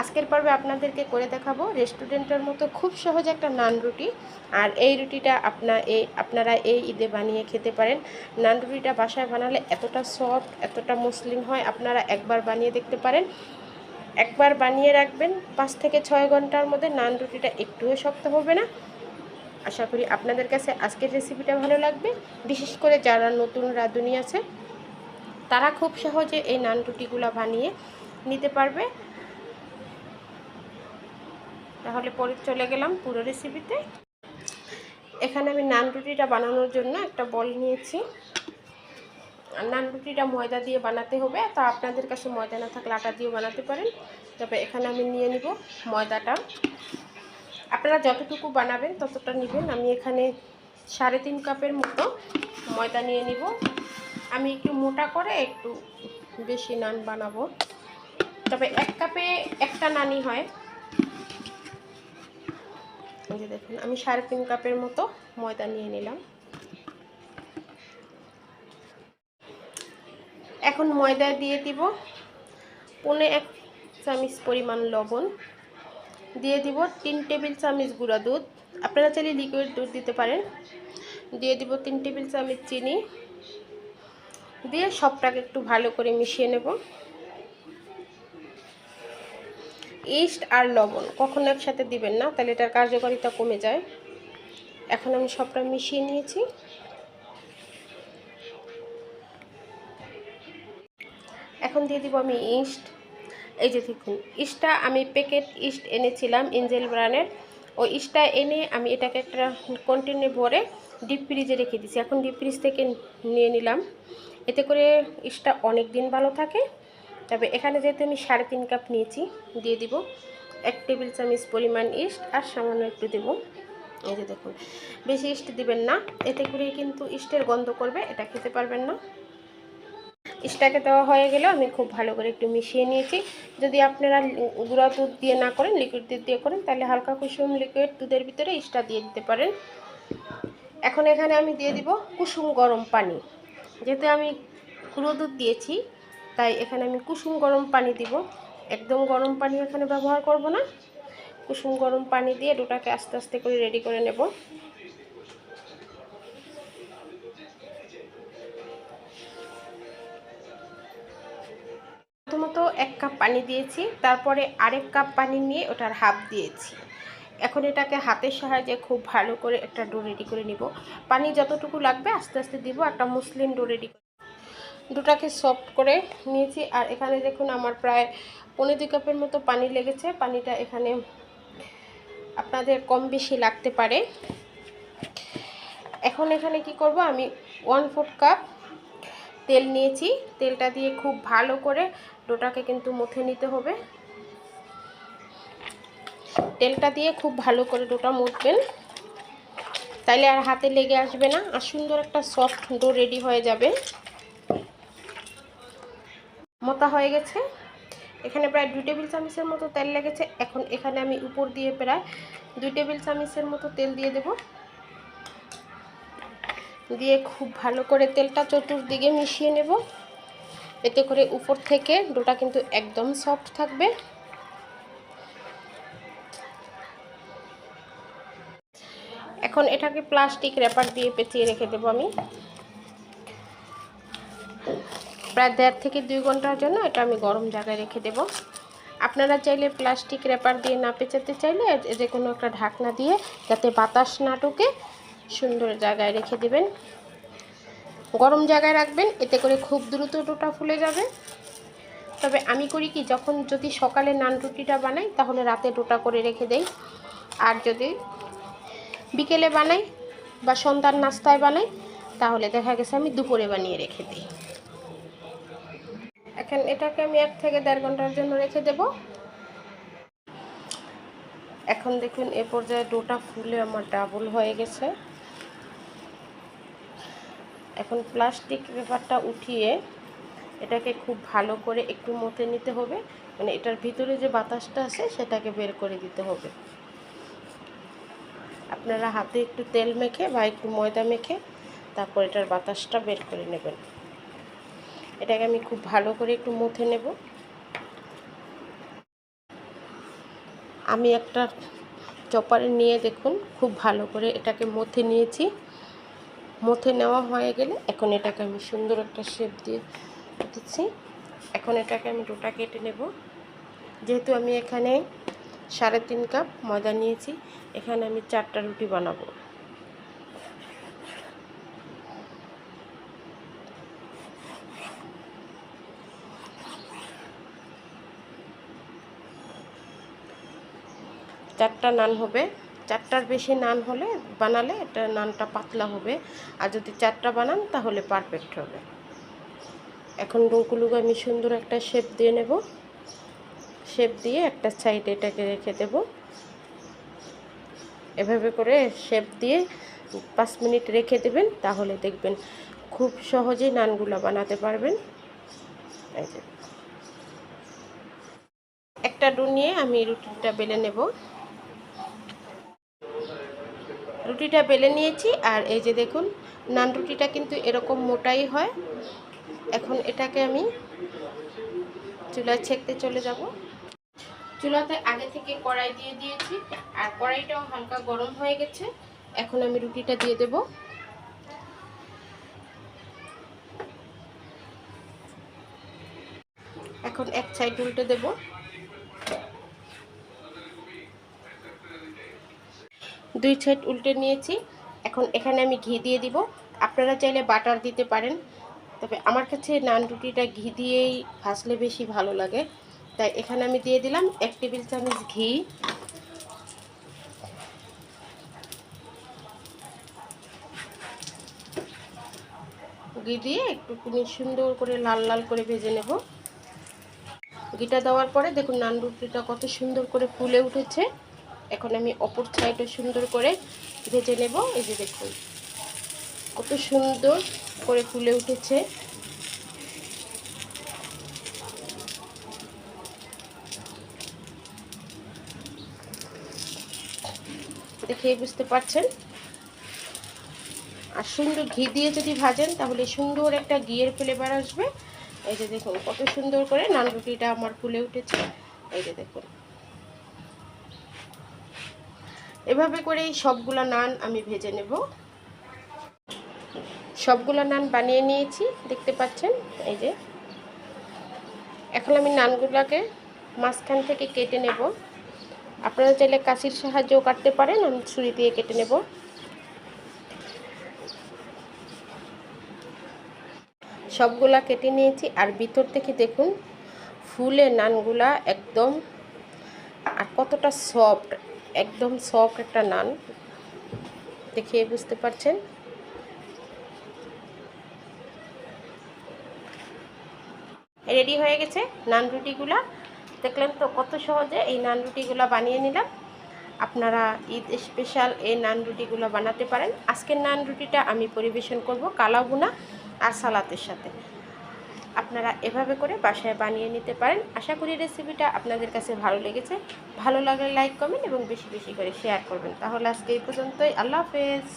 আজকের পর্বে আপনাদেরকে করে দেখাবো রেস্টুরেন্টের মতো খুব সহজ একটা নান রুটি। আর এই রুটিটা আপনার এই আপনারা এই ঈদে বানিয়ে খেতে পারেন। নান রুটিটা বাসায় বানালে এতটা সফট, এতটা মসলিন হয়, আপনারা একবার বানিয়ে দেখতে পারেন। একবার বানিয়ে রাখবেন, পাঁচ থেকে ছয় ঘণ্টার মধ্যে নান রুটিটা একটুও শক্ত হবে না। আশা করি আপনাদের কাছে আজকের রেসিপিটা ভালো লাগবে। বিশেষ করে যারা নতুন রাঁধুনি আছে, তারা খুব সহজে এই নান রুটিগুলো বানিয়ে নিতে পারবে। তাহলে পরে চলে গেলাম পুরো রেসিপিতে এখানে আমি নান রুটিটা বানানোর জন্য একটা বল নিয়েছি। নান রুটিটা ময়দা দিয়ে বানাতে হবে, তা আপনাদের কাছে ময়দা না থাকলে আটা দিয়েও বানাতে পারেন। তবে এখানে আমি নিয়ে নিব ময়দাটা। আপনারা যতটুকু বানাবেন ততটা নেবেন। আমি এখানে সাড়ে তিন কাপের মতো ময়দা নিয়ে নিব। আমি একটু মোটা করে একটু বেশি নান বানাবো। তবে এক কাপে একটা নানই হয়। এই যে দেখুন, আমি সাড়ে তিন কাপের মতো ময়দা নিয়ে নিলাম। এখন ময়দা দিয়ে দিব পনে এক চামচ পরিমাণ লবণ, দিয়ে দিব তিন টেবিল চামচ গুঁড়া দুধ। আপনারা চাইলে লিকুইড দুধ দিতে পারেন। দিয়ে দিব তিন টেবিল চামচ চিনি। দিয়ে সবটাকে একটু ভালো করে মিশিয়ে নেব। ইস্ট আর লবণ কখনো একসাথে দিবেন না, তাহলে এটার কার্যকারিতা কমে যায়। এখন আমি সবটা মিশিয়ে নিয়েছি। এখন দিয়ে দিব আমি ইস্ট। এই যে দেখুন, ইস্টটা আমি প্যাকেট ইস্ট এনেছিলাম এঞ্জেল ব্রানের ওই ইস্টটা এনে আমি এটাকে একটা কন্টেনে ভরে ডিপ ফ্রিজে রেখে দিয়েছি। এখন ডিপ ফ্রিজ থেকে নিয়ে নিলাম। এতে করে ইস্টটা অনেক দিন ভালো থাকে। তবে এখানে যেহেতু আমি সাড়ে তিন কাপ নিয়েছি, দিয়ে দিব এক টেবিল চামচ পরিমাণ ইস্ট আর সামান্য একটু দেব। এই যে দেখুন, বেশি ইস্ট দিবেন না, এতে করে কিন্তু ইস্টের গন্ধ করবে, এটা খেতে পারবেন না। ইস্টাকে দেওয়া হয়ে গেলে আমি খুব ভালো করে একটু মিশিয়ে নিয়েছি। যদি আপনারা গুঁড়া দুধ দিয়ে না করেন লিকুইড দুধ দিয়ে করেন, তাহলে হালকা কুসুম লিকুইড দুধের ভিতরে ইস্টা দিয়ে দিতে পারেন। এখন এখানে আমি দিয়ে দিব কুসুম গরম পানি। যেহেতু আমি গুঁড়ো দুধ দিয়েছি তাই এখানে আমি কুসুম গরম পানি দিব। একদম গরম পানি এখানে ব্যবহার করব না। কুসুম গরম পানি দিয়ে ডোটাকে আস্তে আস্তে করে রেডি করে নেব। প্রথমত এক কাপ পানি দিয়েছি, তারপরে আরেক কাপ পানি নিয়ে ওটার হাফ দিয়েছি। এখন এটাকে হাতের সাহায্যে খুব ভালো করে একটা ডো রেডি করে নিব। পানি যতটুকু লাগবে আস্তে আস্তে দিব, একটা মুসলিম ডো রেডি দুটাকে সফট করে নিয়েছি। আর এখানে দেখুন আমার প্রায় পনেরো দুই কাপের মতো পানি লেগেছে। পানিটা এখানে আপনাদের কম বেশি লাগতে পারে। এখন এখানে কি করব? আমি ওয়ান ফোর্থ কাপ তেল নিয়েছি। তেলটা দিয়ে খুব ভালো করে ডোটাকে কিন্তু মুথে নিতে হবে। তেলটা দিয়ে খুব ভালো করে ডোটা মুথবেন তাইলে আর হাতে লেগে আসবে না। আর সুন্দর একটা সফট ডো রেডি হয়ে যাবে। মোতা হয়ে গেছে। এখানে প্রায় দুই টেবিল চামচের মতো তেল লেগেছে। এখন এখানে আমি উপর দিয়ে প্রায় দুই টেবিল চামচের মতো তেল দিয়ে দেব। দিয়ে খুব ভালো করে তেলটা চতুর্দিকে মিশিয়ে নেব। এতে করে উপর থেকে ডোটা কিন্তু একদম সফট থাকবে। এখন এটাকে প্লাস্টিক র্যাপার দিয়ে পেঁচিয়ে রেখে দেবো আমি। প্রায় দেড় থেকে দুই ঘণ্টার জন্য এটা আমি গরম জায়গায় রেখে দেব। আপনারা চাইলে প্লাস্টিক র্যাপার দিয়ে না পেঁচাতে চাইলে যে কোনো একটা ঢাকনা দিয়ে যাতে বাতাস না ঢুকে, সুন্দর জায়গায় রেখে দেবেন। গরম জায়গায় রাখবেন, এতে করে খুব দ্রুত ডোটা ফুলে যাবে। তবে আমি করি কি, যখন যদি সকালে নান রুটিটা বানাই, তাহলে রাতে ডোটা করে রেখে দেই। আর যদি বিকেলে বানাই বা সন্ধ্যার নাস্তায় বানাই, তাহলে দেখা গেছে আমি দুপুরে বানিয়ে রেখে দিই। এখন এটাকে আমি এক থেকে দেড় ঘণ্টার জন্য রেখে দেব। এখন দেখুন, এ পর্যায়ে ডোটা ফুলে আমার ডাবল হয়ে গেছে। এখন প্লাস্টিক পেপারটা উঠিয়ে এটাকে খুব ভালো করে একটু মতে নিতে হবে। মানে এটার ভিতরে যে বাতাসটা আছে, সেটাকে বের করে দিতে হবে। আপনারা হাতে একটু তেল মেখে বা একটু ময়দা মেখে তারপর এটার বাতাসটা বের করে নেবেন। এটাকে আমি খুব ভালো করে একটু মুথে নেব। আমি একটা চপারে নিয়ে দেখুন, খুব ভালো করে এটাকে মথে নিয়েছি। মথে নেওয়া হয়ে গেলে এখন এটাকে আমি সুন্দর একটা শেপ দিয়ে দিচ্ছি। এখন এটাকে আমি ডোটা কেটে নেব। যেহেতু আমি এখানে সাড়ে তিন কাপ ময়দা নিয়েছি, এখানে আমি চারটা রুটি বানাবো। চারটা নান হবে। চারটার বেশি নান হলে বানালে এটা নানটা পাতলা হবে। আর যদি চারটা বানান তাহলে পারফেক্ট হবে। এখন ডোগুলোকে আমি সুন্দর একটা শেপ দিয়ে নেব। শেপ দিয়ে একটা সাইডে এটাকে রেখে দেব। এভাবে করে শেপ দিয়ে পাঁচ মিনিট রেখে দেবেন, তাহলে দেখবেন খুব সহজেই নানগুলো বানাতে পারবেন। একটা ডো নিয়ে আমি রুটিটা বেলে নেব। রুটিটা বেলে নিয়েছি আর এই যে দেখুন, নান রুটিটা কিন্তু এরকম মোটাই হয়। এখন এটাকে আমি চুলায় ছেঁকতে চলে যাব। চুলাতে আগে থেকে কড়াই দিয়ে দিয়েছি আর কড়াইটাও হালকা গরম হয়ে গেছে। এখন আমি রুটিটা দিয়ে দেব। এখন এক সাইড উল্টে দেব। দুই সাইড উল্টে নিয়েছি। এখন এখানে আমি ঘি দিয়ে দিব। আপনারা চাইলে বাটার দিতে পারেন। তবে আমার কাছে নান রুটিটা ঘি দিয়েই ভাজলে বেশি ভালো লাগে। তাই এখানে আমি দিয়ে দিলাম এক টেবিল চামচ ঘি। ঘি দিয়ে একটুখানি সুন্দর করে লাল লাল করে ভেজে নেব। ঘিটা দেওয়ার পরে দেখুন নান রুটিটা কত সুন্দর করে ফুলে উঠেছে। এখন আমি অপর সাইডে সুন্দর করে ভেজে নেব। এই যে দেখুন, কত সুন্দর করে ফুলে উঠেছে। দেখে বুঝতে পারছেন? আর সুন্দর ঘি দিয়ে যদি ভাজেন, তাহলে সুন্দর একটা ঘিয়ের ফ্লেভার আসবে। এই যে দেখুন, কত সুন্দর করে নান রুটিটা আমার ফুলে উঠেছে। এই যে দেখুন। এভাবে করে সবগুলো নান আমি ভেজে নেব। সবগুলো নান বানিয়ে নিয়েছি, দেখতে পাচ্ছেন? এই যে। এখন আমি নানগুলোকে মাঝখান থেকে কেটে নেব। আপনারা চাইলে কাশির সাহায্যও কাটতে পারেন, আমি ছুরি দিয়ে কেটে নেব। সবগুলা কেটে নিয়েছি, আর ভিতর থেকে দেখুন, ফুলে নানগুলা একদম, আর কতটা সফট একদম সফট একটা নান। দেখিয়ে বুঝতে পারছেন? রেডি হয়ে গেছে নান রুটিগুলা। দেখলেন তো কত সহজে এই নান রুটিগুলো বানিয়ে নিলাম। আপনারা ঈদ স্পেশাল এই নান রুটিগুলো বানাতে পারেন। আজকের নান রুটিটা আমি পরিবেশন করব কালাবুনা আর সালাতের সাথে। আপনারা এভাবে করে বাসায় বানিয়ে নিতে পারেন। আশা করি রেসিপিটা আপনাদের কাছে ভালো লেগেছে। ভালো লাগলে লাইক কমেন্ট এবং বেশি বেশি করে শেয়ার করবেন। তাহলে আজকে এই পর্যন্তই। আল্লাহ হাফেজ।